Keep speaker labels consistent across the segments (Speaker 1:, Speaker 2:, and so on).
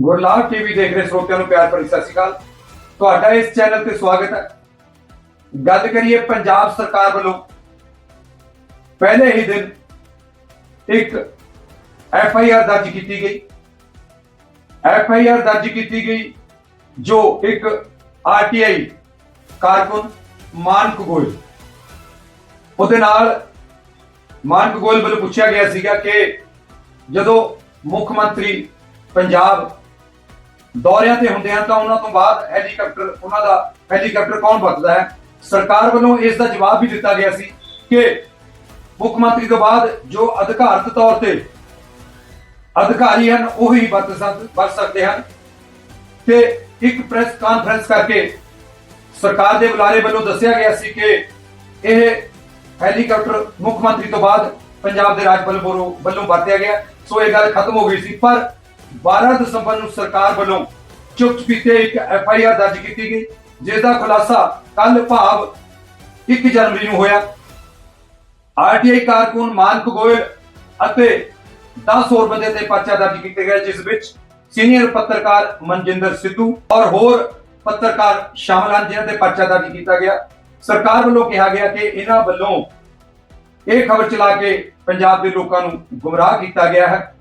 Speaker 1: Gurlal TV ਦੇਖ ਰਹੇ ਸਰੋਤਿਆਂ ਨੂੰ ਪਿਆਰ ਭਰੀ ਸਤਿ ਸ਼੍ਰੀ ਅਕਾਲ। ਤੁਹਾਡਾ ਇਸ ਚੈਨਲ ਤੇ ਸਵਾਗਤ ਹੈ। ਗੱਲ ਕਰੀਏ ਪੰਜਾਬ ਸਰਕਾਰ ਵੱਲੋਂ। ਪਹਿਲੇ ਹੀ ਦਿਨ ਇੱਕ ਐਫ ਆਈ ਆਰ ਦਰਜ ਕੀਤੀ ਗਈ। ਐਫ ਆਈ ਆਰ ਦਰਜ ਕੀਤੀ ਗਈ, ਜੋ ਇੱਕ ਆਰ ਟੀ ਆਈ ਕਾਰਕੁਨ ਮਾਨਕ ਗੋਇਲ। ਉਹਦੇ ਨਾਲ ਮਾਨਕ ਗੋਇਲ ਵੱਲੋਂ ਪੁੱਛਿਆ ਗਿਆ ਸੀਗਾ ਕਿ ਜਦੋਂ ਮੁੱਖ ਮੰਤਰੀ ਪੰਜਾਬ ਦੌਰਿਆਂ ਤੇ ਹੁੰਦੇ ਹਨ ਤਾਂ ਉਹਨਾਂ ਤੋਂ ਬਾਅਦ ਹੈਲੀਕਾਪਟਰ ਉਹਨਾਂ ਦਾ ਹੈਲੀਕਾਪਟਰ ਕੌਣ ਵਰਤਦਾ ਹੈ? ਸਰਕਾਰ ਵੱਲੋਂ ਇਸ ਦਾ ਜਵਾਬ ਵੀ ਦਿੱਤਾ ਗਿਆ ਸੀ ਕਿ ਮੁੱਖ ਮੰਤਰੀ ਤੋਂ ਬਾਅਦ ਜੋ ਅਧਿਕਾਰਤ ਤੌਰ ਤੇ ਅਧਿਕਾਰੀ ਹਨ, ਉਹ ਹੀ ਵਰਤ ਸਕਦੇ ਹਨ। ਤੇ ਇੱਕ ਪ੍ਰੈਸ ਕਾਨਫਰੰਸ ਕਰਕੇ ਸਰਕਾਰ ਦੇ ਬੁਲਾਰੇ ਵੱਲੋਂ ਦੱਸਿਆ ਗਿਆ ਸੀ ਕਿ ਇਹ ਹੈਲੀਕਾਪਟਰ ਮੁੱਖ ਮੰਤਰੀ ਤੋਂ ਬਾਅਦ ਪੰਜਾਬ ਦੇ ਰਾਜਪਾਲ ਵੱਲੋਂ ਵਰਤਿਆ ਗਿਆ। ਸੋ ਇਹ ਗੱਲ ਖਤਮ ਹੋ ਗਈ ਸੀ, ਪਰ 12 ਦਸੰਬਰ ਨੂੰ ਸਰਕਾਰ ਵੱਲੋਂ ਚੁੱਪ ਚਪੀਤੇ ਇੱਕ ਐਫ ਆਈ ਆਰ ਦਰਜ ਕੀਤੀ ਗਈ ਜਿਸ ਦਾ ਖੁਲਾਸਾ ਕੱਲ ਭਾਵ 1 ਜਨਵਰੀ ਨੂੰ ਹੋਇਆ। ਆਰਟੀਆਈ ਕਾਰਕੁਨ ਮਾਨਕ ਗੋਇਲ ਅਤੇ 10 ਹੋਰ ਬੰਦੇ ਤੇ ਪਰਚਾ ਦਰਜ ਕੀਤਾ ਗਿਆ ਜਿਸ ਵਿੱਚ ਸੀਨੀਅਰ ਪੱਤਰਕਾਰ ਮਨਜਿੰਦਰ ਸਿੱਧੂ ਔਰ ਹੋਰ ਪੱਤਰਕਾਰ ਸ਼ਾਮਲ ਹਨ, ਜਿਨ੍ਹਾਂ ਤੇ ਪਰਚਾ ਦਰਜ ਕੀਤਾ ਗਿਆ। ਸਰਕਾਰ ਵੱਲੋਂ ਕਿਹਾ ਗਿਆ ਕਿ ਇਹਨਾਂ ਵੱਲੋਂ ਇਹ ਖਬਰ ਚਲਾ ਕੇ ਪੰਜਾਬ ਦੇ ਲੋਕਾਂ ਨੂੰ ਗੁੰਮਰਾਹ ਕੀਤਾ ਗਿਆ ਹੈ।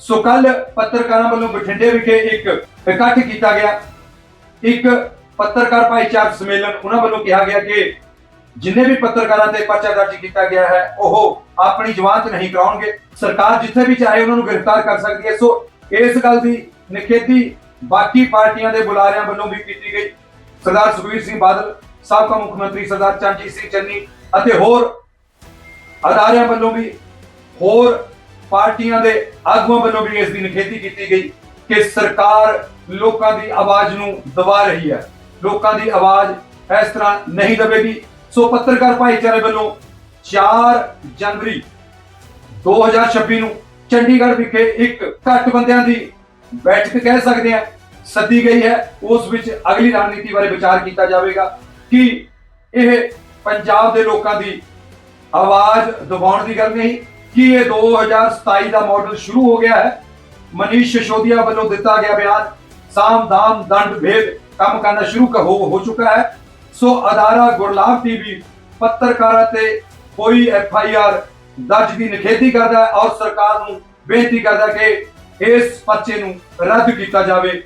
Speaker 1: ਸੋ ਕੱਲ ਪੱਤਰਕਾਰਾਂ ਵੱਲੋਂ ਬਠਿੰਡੇ ਵਿਖੇ ਇੱਕ ਇਕੱਠ ਕੀਤਾ ਗਿਆ। ਇੱਕ ਪੱਤਰਕਾਰ ਭਾਈਚਾਰਕ ਸੰਮੇਲਨ, ਉਹਨਾਂ ਵੱਲੋਂ ਕਿਹਾ ਗਿਆ ਕਿ ਜਿੰਨੇ ਵੀ ਪੱਤਰਕਾਰਾਂ ਤੇ ਪਰਚਾ ਦਰਜ ਕੀਤਾ ਗਿਆ ਹੈ, ਉਹ ਆਪਣੀ ਜ਼ਮਾਨਤ ਨਹੀਂ ਕਰਾਉਣਗੇ। ਸਰਕਾਰ ਜਿੱਥੇ ਵੀ ਚਾਹੇ ਉਹਨਾਂ ਨੂੰ ਗ੍ਰਿਫਤਾਰ ਕਰ ਸਕਦੀ ਹੈ। ਸੋ ਇਸ ਗੱਲ ਦੀ ਨਿਖੇਧੀ ਬਾਕੀ ਪਾਰਟੀਆਂ ਦੇ ਬੁਲਾਰਿਆਂ ਵੱਲੋਂ ਵੀ ਕੀਤੀ ਗਈ। ਸਰਦਾਰ ਸੁਖਬੀਰ ਸਿੰਘ ਬਾਦਲ, ਸਾਬਕਾ ਮੁੱਖ ਮੰਤਰੀ ਸਰਦਾਰ ਚਰਨਜੀਤ ਸਿੰਘ ਚੰਨੀ ਅਤੇ ਹੋਰ ਅਦਾਰਿਆਂ ਵੱਲੋਂ ਵੀ ਹੋਰ ਪਾਰਟੀਆਂ ਦੇ ਆਗੂਆਂ ਵੱਲੋਂ ਵੀ ਇਸ ਦੀ ਨਿਖੇਧੀ ਕੀਤੀ ਗਈ ਕਿ ਸਰਕਾਰ ਲੋਕਾਂ ਦੀ ਆਵਾਜ਼ ਨੂੰ ਦਬਾ ਰਹੀ ਹੈ। ਲੋਕਾਂ ਦੀ ਆਵਾਜ਼ ਇਸ ਤਰ੍ਹਾਂ ਨਹੀਂ ਦਬੇਗੀ। ਸੋ ਪੱਤਰਕਾਰ ਭਾਈਚਾਰੇ ਵੱਲੋਂ 4 ਜਨਵਰੀ 2026 ਨੂੰ ਚੰਡੀਗੜ੍ਹ ਵਿਖੇ ਇੱਕ ਘੱਟ ਬੰਦਿਆਂ ਦੀ ਬੈਠਕ ਕਹਿ ਸਕਦੇ ਆ ਸੱਦੀ ਗਈ ਹੈ। ਉਸ ਵਿੱਚ ਅਗਲੀ ਰਣਨੀਤੀ ਬਾਰੇ ਵਿਚਾਰ ਕੀਤਾ ਜਾਵੇਗਾ ਕਿ ਇਹ ਪੰਜਾਬ ਦੇ ਲੋਕਾਂ ਦੀ ਆਵਾਜ਼ ਦਬਾਉਣ ਦੀ ਗੱਲ ਨਹੀਂ ਕਿ ਇਹ 2027 ਦਾ ਮਾਡਲ ਸ਼ੁਰੂ ਹੋ ਗਿਆ ਹੈ। ਮਨੀਸ਼ ਸਸ਼ੋਦੀਆ ਵੱਲੋਂ ਦਿੱਤਾ ਗਿਆ ਬਿਆਨ, ਸਾਮ ਦਾਮ ਦੰਡ ਭੇਦ ਕੰਮ ਕਰਨਾ ਸ਼ੁਰੂ ਹੋ ਹੋ ਚੁੱਕਾ ਹੈ। ਸੋ ਅਦਾਰਾ ਗੁਰਲਾਬ ਟੀਵੀ ਪੱਤਰਕਾਰਾਂ ਤੇ ਕੋਈ ਐਫ ਆਈ ਆਰ ਦਰਜ ਦੀ ਨਿਖੇਧੀ ਕਰਦਾ ਹੈ ਔਰ ਸਰਕਾਰ ਨੂੰ ਬੇਨਤੀ ਕਰਦਾ ਕਿ ਇਸ ਪਰਚੇ ਨੂੰ ਰੱਦ ਕੀਤਾ ਜਾਵੇ।